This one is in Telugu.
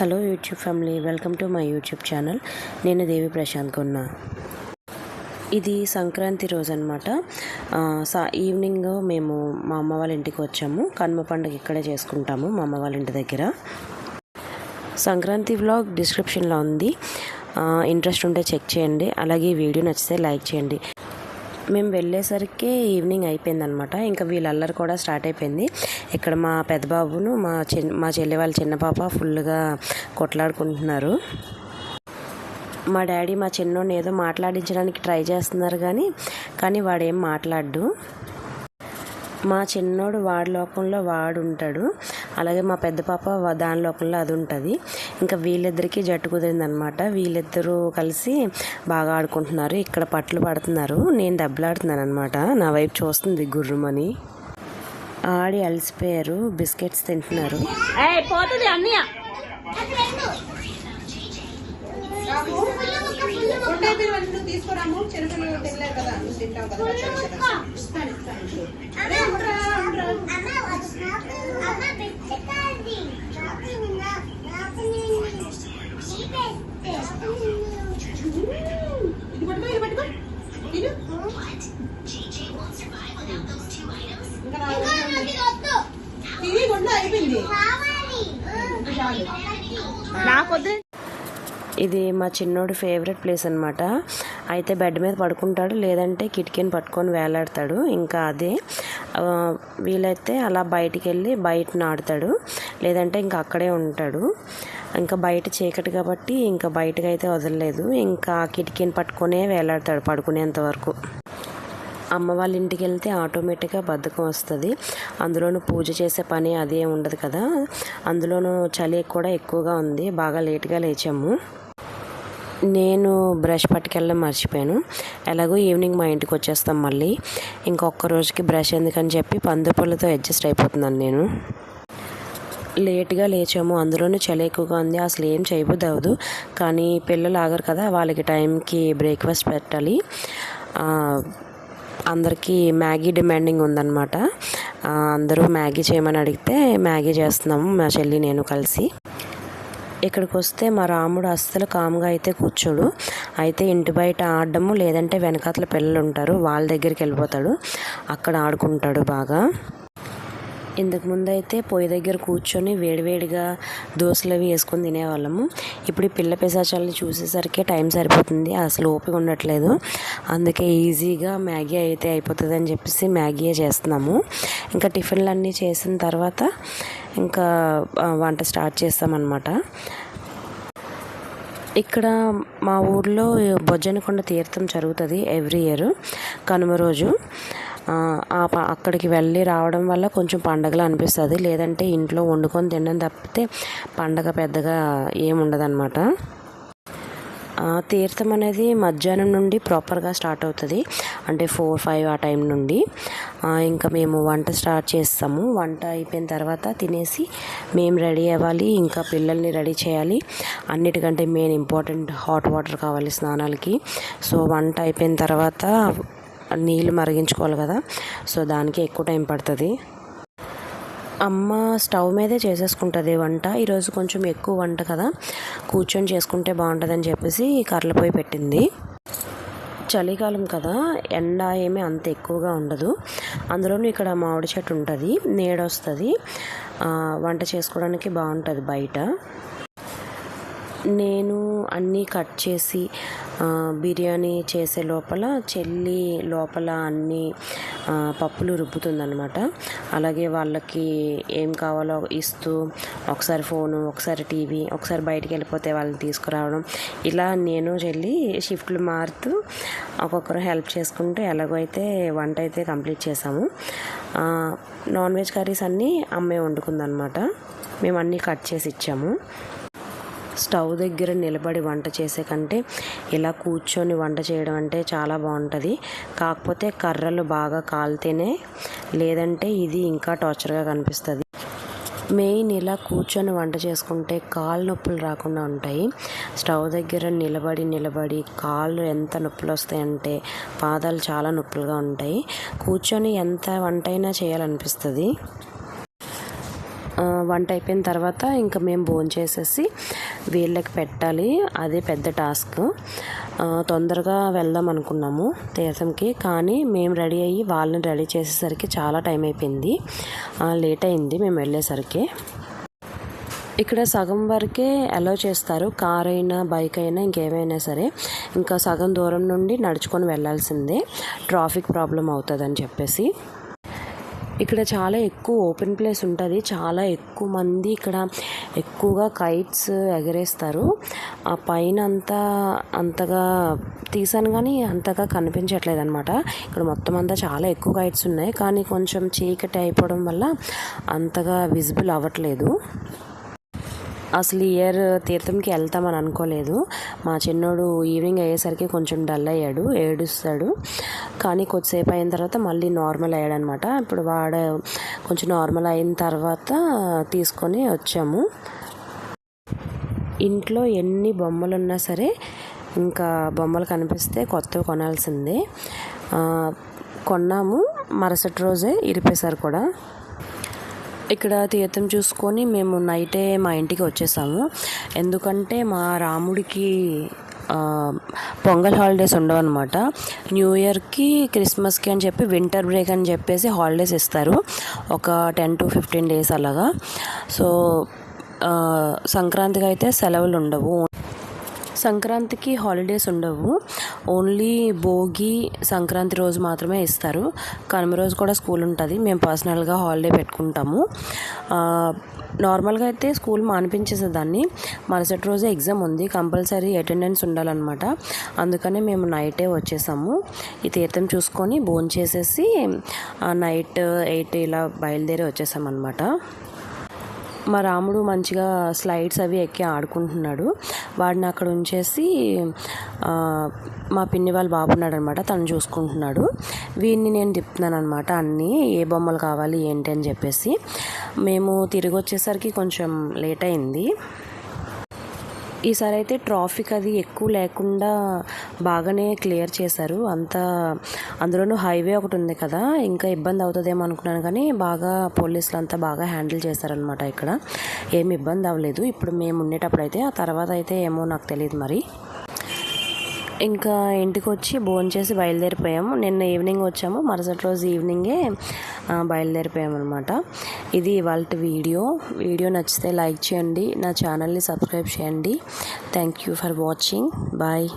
Hello YouTube family welcome to my YouTube channel. నేను దేవి ప్రశాంత్ కొన్నా ఇది సంక్రాంతి రోజు అనమాట సా ఈవినింగ్ మేము మా అమ్మ వాళ్ళ ఇంటికి వచ్చాము. కనుమ పండుగ ఇక్కడే చేసుకుంటాము మా అమ్మ వాళ్ళ ఇంటి దగ్గర. సంక్రాంతి వ్లాగ్ డిస్క్రిప్షన్లో ఉంది. ఇంట్రెస్ట్ ఉంటే చెక్ చేయండి. అలాగే వీడియో నచ్చితే లైక్ చేయండి. మేము వెళ్ళేసరికి ఈవినింగ్ అయిపోయిందనమాట. ఇంకా వీళ్ళల్లరి కూడా స్టార్ట్ అయిపోయింది. ఇక్కడ మా పెద్ద బాబును మా చిన్న మా చెల్లి వాళ్ళ చిన్న పాప ఫుల్గా కొట్లాడుకుంటున్నారు. మా డాడీ మా చిన్నోడిని ఏదో మాట్లాడించడానికి ట్రై చేస్తున్నారు కానీ కానీ వాడేం మాట్లాడు మా చిన్నోడు వాడి లోకంలో వాడు ఉంటాడు అలాగే మా పెద్ద పాప దాని లోకంలో అది ఉంటుంది. ఇంకా వీళ్ళిద్దరికీ జట్టు కుదిరిందనమాట వీళ్ళిద్దరూ కలిసి బాగా ఆడుకుంటున్నారు ఇక్కడ పట్లు పడుతున్నారు నేను దెబ్బలాడుతున్నాను అనమాట నా వైపు చూస్తుంది గుర్రుమని ఆడి అలసిపోయారు బిస్కెట్స్ తింటున్నారు ఏయ్ పోతుంది అన్నయ్య ఉంటాయి మీరు వాళ్ళు నువ్వు తీసుకురాము చెరుకులు తినలేరు కదా నువ్వు తింటావు కదా పచ్చడి కదా. ఇస్తాను ఇస్తాను అరే, ఉండరా, ఉండరా. ఇది పట్టుకో ఇది పట్టుకో తిను. ఇంకా నాలుగు ఉన్నాయి. తిని గుండె అయిపోయింది ఇంకా చాలు నాకొద్దు ఇది మా చిన్నోడి ఫేవరెట్ ప్లేస్ అనమాట అయితే బెడ్ మీద పడుకుంటాడు లేదంటే కిటికీని పట్టుకొని వేలాడతాడు. ఇంకా అదే వీలైతే అలా బయటికి వెళ్ళి బయట నాడతాడు లేదంటే ఇంకా అక్కడే ఉంటాడు. ఇంకా బయట చీకటి కాబట్టి ఇంకా బయటకు అయితే వదలలేదు. ఇంకా కిటికీని పట్టుకునే వేలాడతాడు పడుకునేంత వరకు. అమ్మ వాళ్ళ ఇంటికి వెళ్తే ఆటోమేటిక్గా బద్ధకం వస్తుంది. అందులోనూ పూజ చేసే పని అదే ఉండదు కదా. అందులోనూ చలి కూడా ఎక్కువగా ఉంది. బాగా లేట్గా లేచాము. నేను బ్రష్ పట్టుకెళ్ళడం మర్చిపోయాను. ఎలాగో ఈవినింగ్ మా ఇంటికి వచ్చేస్తాం మళ్ళీ. ఇంకొక రోజుకి బ్రష్ ఎందుకని చెప్పి పందుపళ్ళతో అడ్జస్ట్ అయిపోతున్నాను నేను. లేట్గా లేచాము. అందులోనూ చలి ఎక్కువగా ఉంది. అసలు ఏం చేయబుద్ది అవ్వదు కానీ పిల్లలు ఆగరు కదా. వాళ్ళకి టైంకి బ్రేక్ఫాస్ట్ పెట్టాలి. అందరికీ మ్యాగీ డిమాండింగ్ ఉందన్నమాట. అందరూ మ్యాగీ చేయమని అడిగితే మ్యాగీ చేస్తున్నాము మా చెల్లి నేను కలిసి. ఇక్కడికి వస్తే మా రాముడు అస్సలు కామ్గా అయితే కూర్చోడు. అయితే ఇంటి బయట ఆడడము లేదంటే వెనకాతల పిల్లలు ఉంటారు వాళ్ళ దగ్గరికి వెళ్ళిపోతాడు. అక్కడ ఆడుకుంటాడు బాగా. ఇంతకు ముందు అయితే పొయ్యి దగ్గర కూర్చొని వేడివేడిగా దోశలు అవి వేసుకొని తినేవాళ్ళము. ఇప్పుడు ఈ పిల్ల పిశాచాలని చూసేసరికి టైం సరిపోతుంది. అసలు ఓపిక ఉండట్లేదు. అందుకే ఈజీగా మ్యాగీ అయితే అయిపోతుంది అని చెప్పేసి మ్యాగీయే చేస్తున్నాము. ఇంకా టిఫిన్లు అన్నీ చేసిన తర్వాత ఇంకా వంట స్టార్ట్ చేస్తామన్నమాట. ఇక్కడ మా ఊర్లో బొజ్జనకొండ తీర్థం జరుగుతుంది ఎవ్రీ ఇయర్ కనుమ రోజు. అక్కడికి వెళ్ళి రావడం వల్ల కొంచెం పండగలా అనిపిస్తుంది. లేదంటే ఇంట్లో వండుకొని తినడం తప్పితే పండగ పెద్దగా ఏముండదన్నమాట తీర్థం అనేది మధ్యాహ్నం నుండి ప్రాపర్గా స్టార్ట్ అవుతుంది. అంటే ఫోర్ ఫైవ్ ఆ టైం నుండి. ఇంకా మేము వంట స్టార్ట్ చేస్తాము. వంట అయిపోయిన తర్వాత తినేసి మేము రెడీ అవ్వాలి. ఇంకా పిల్లల్ని రెడీ చేయాలి. అన్నిటికంటే మెయిన్ ఇంపార్టెంట్ హాట్ వాటర్ కావాలి స్నానాలకి. సో వంట అయిపోయిన తర్వాత నీళ్ళు మరిగించుకోవాలి కదా. సో దానికి ఎక్కువ టైం పడుతుంది. అమ్మ స్టవ్ మీదే చేసేసుకుంటుంది వంట. ఈరోజు కొంచెం ఎక్కువ వంట కదా. కూర్చొని చేసుకుంటే బాగుంటుందని చెప్పేసి కర్రలు పొయ్యి పెట్టింది. చలికాలం కదా. ఎండ ఏమీ అంత ఎక్కువగా ఉండదు. అందులోనూ ఇక్కడ మామిడి చెట్టు ఉంటుంది. నీడొస్తుంది. వంట చేసుకోవడానికి బాగుంటుంది బయట. నేను అన్నీ కట్ చేసి బిర్యానీ చేసే లోపల చెల్లి లోపల అన్నీ పప్పులు రుబ్బుతుందనమాట అలాగే వాళ్ళకి ఏం కావాలో ఇస్తూ ఒకసారి ఫోను ఒకసారి టీవీ ఒకసారి బయటికి వెళ్ళిపోతే వాళ్ళని తీసుకురావడం. ఇలా నేను చెల్లి షిఫ్ట్లు మారుతూ ఒక్కొక్కరు హెల్ప్ చేసుకుంటూ ఎలాగో అయితే వంట అయితే కంప్లీట్ చేసాము. నాన్ వెజ్ కర్రీస్ అన్నీ అమ్మే వండుకుందనమాట మేము అన్నీ కట్ చేసి ఇచ్చాము. స్టవ్ దగ్గర నిలబడి వంట చేసే కంటే ఇలా కూర్చొని వంట చేయడం అంటే చాలా బాగుంటుంది. కాకపోతే కర్రలు బాగా కాలితేనే లేదంటే ఇది ఇంకా టార్చర్గా కనిపిస్తుంది. మెయిన్ ఇలా కూర్చొని వంట చేసుకుంటే కాళ్ళు నొప్పులు రాకుండా ఉంటాయి. స్టవ్ దగ్గర నిలబడి నిలబడి కాళ్ళు ఎంత నొప్పులు వస్తాయంటే పాదాలు చాలా నొప్పులుగా ఉంటాయి. కూర్చొని ఎంత వంట అయినా చేయాలనిపిస్తుంది. వంట అయిపోయిన తర్వాత ఇంకా మేము భోజనం చేసేసి వీళ్ళకి పెట్టాలి. అదే పెద్ద టాస్క్. తొందరగా వెళ్దాం అనుకున్నాము తీర్థంకి. కానీ మేము రెడీ అయ్యి వాళ్ళని రెడీ చేసేసరికి చాలా టైం అయిపోయింది. లేట్ అయింది మేము వెళ్ళేసరికి. ఇక్కడ సగం వరకే అలో చేస్తారు. కార్ అయినా బైక్ అయినా ఇంకేమైనా సరే. ఇంకా సగం దూరం నుండి నడుచుకొని వెళ్ళాల్సిందే. ట్రాఫిక్ ప్రాబ్లం అవుతుందని చెప్పేసి. ఇక్కడ చాలా ఎక్కువ ఓపెన్ ప్లేస్ ఉంటుంది. చాలా ఎక్కువ మంది ఇక్కడ ఎక్కువగా కైట్స్ ఎగరేస్తారు. ఆ పైన అంతా అంతగా తీసాను కానీ అంతగా కనిపించట్లేదు అనమాట ఇక్కడ మొత్తం అంతా చాలా ఎక్కువ కైట్స్ ఉన్నాయి. కానీ కొంచెం చీకటి అయిపోవడం వల్ల అంతగా విజిబుల్ అవ్వట్లేదు. అసలు ఈ ఇయర్ తీర్థంకి వెళ్తామని అనుకోలేదు. మా చిన్నోడు ఈవినింగ్ అయ్యేసరికి కొంచెం డల్ అయ్యాడు ఏడుస్తాడు. కానీ కొద్దిసేపు అయిన తర్వాత మళ్ళీ నార్మల్ అయ్యాడు అనమాట ఇప్పుడు వాడు కొంచెం నార్మల్ అయిన తర్వాత తీసుకొని వచ్చాము. ఇంట్లో ఎన్ని బొమ్మలు ఉన్నా సరే ఇంకా బొమ్మలు కనిపిస్తే కొత్తవి కొనాల్సిందే. కొన్నాము. మరుసటి రోజే ఇరిపేశారు కూడా. ఇక్కడ తీర్థం చూసుకొని మేము నైటే మా ఇంటికి వచ్చేసాము. ఎందుకంటే మా రాముడికి పొంగల్ హాలిడేస్ ఉండవు అనమాట న్యూ ఇయర్కి క్రిస్మస్కి అని చెప్పి వింటర్ బ్రేక్ అని చెప్పేసి హాలిడేస్ ఇస్తారు. ఒక టెన్ టు ఫిఫ్టీన్ డేస్ అలాగా. సో సంక్రాంతికి అయితే సెలవులు ఉండవు. సంక్రాంతికి హాలిడేస్ ఉండవు. ఓన్లీ భోగి సంక్రాంతి రోజు మాత్రమే ఇస్తారు. కనుమ రోజు కూడా స్కూల్ ఉంటుంది. మేము పర్సనల్గా హాలిడే పెట్టుకుంటాము. నార్మల్గా అయితే స్కూల్ మానిపించేసేదాన్ని. మరుసటి రోజు ఎగ్జామ్ ఉంది. కంపల్సరీ అటెండెన్స్ ఉండాలన్నమాట. అందుకనే మేము నైటే వచ్చేసాము. ఈ తీర్థం చూసుకొని భోంచేసేసి చేసేసి నైట్ ఎయిట్ ఇలా బయలుదేరి వచ్చేసామన్నమాట. మా రాముడు మంచిగా స్లైడ్స్ అవి ఎక్కి ఆడుకుంటున్నాడు. వాడిని అక్కడ ఉంచేసి మా పిన్ని వాళ్ళ బాబు ఉన్నాడు అనమాట తను చూసుకుంటున్నాడు. వీడిని నేను తిప్పుతున్నాను అనమాట అన్నీ ఏ బొమ్మలు కావాలి ఏంటి అని చెప్పేసి. మేము తిరిగి వచ్చేసరికి కొంచెం లేట్ అయింది. ఈసారి అయితే ట్రాఫిక్ అది ఎక్కువ లేకుండా బాగానే క్లియర్ చేశారు. అంతా అందులోనూ హైవే ఒకటి ఉంది కదా ఇంకా ఇబ్బంది అవుతుందేమో అనుకున్నాను కానీ బాగా పోలీసులు అంతా బాగా హ్యాండిల్ చేశారనమాట ఇక్కడ. ఏమి ఇబ్బంది అవ్వలేదు. ఇప్పుడు మేము ఉండేటప్పుడు అయితే ఆ తర్వాత అయితే ఏమో నాకు తెలియదు మరి. ఇంకా ఇంటికి వచ్చి భోంచేసి బయలుదేరిపోయాము. నిన్న ఈవినింగ్ వచ్చాము. మరుసటి రోజు ఈవినింగే బయలుదేరిపోయాము అనమాట ఇది ఇవాళ వీడియో. వీడియో నచ్చితే లైక్ చేయండి. నా ఛానల్ని సబ్స్క్రైబ్ చేయండి. Thank you for watching. Bye.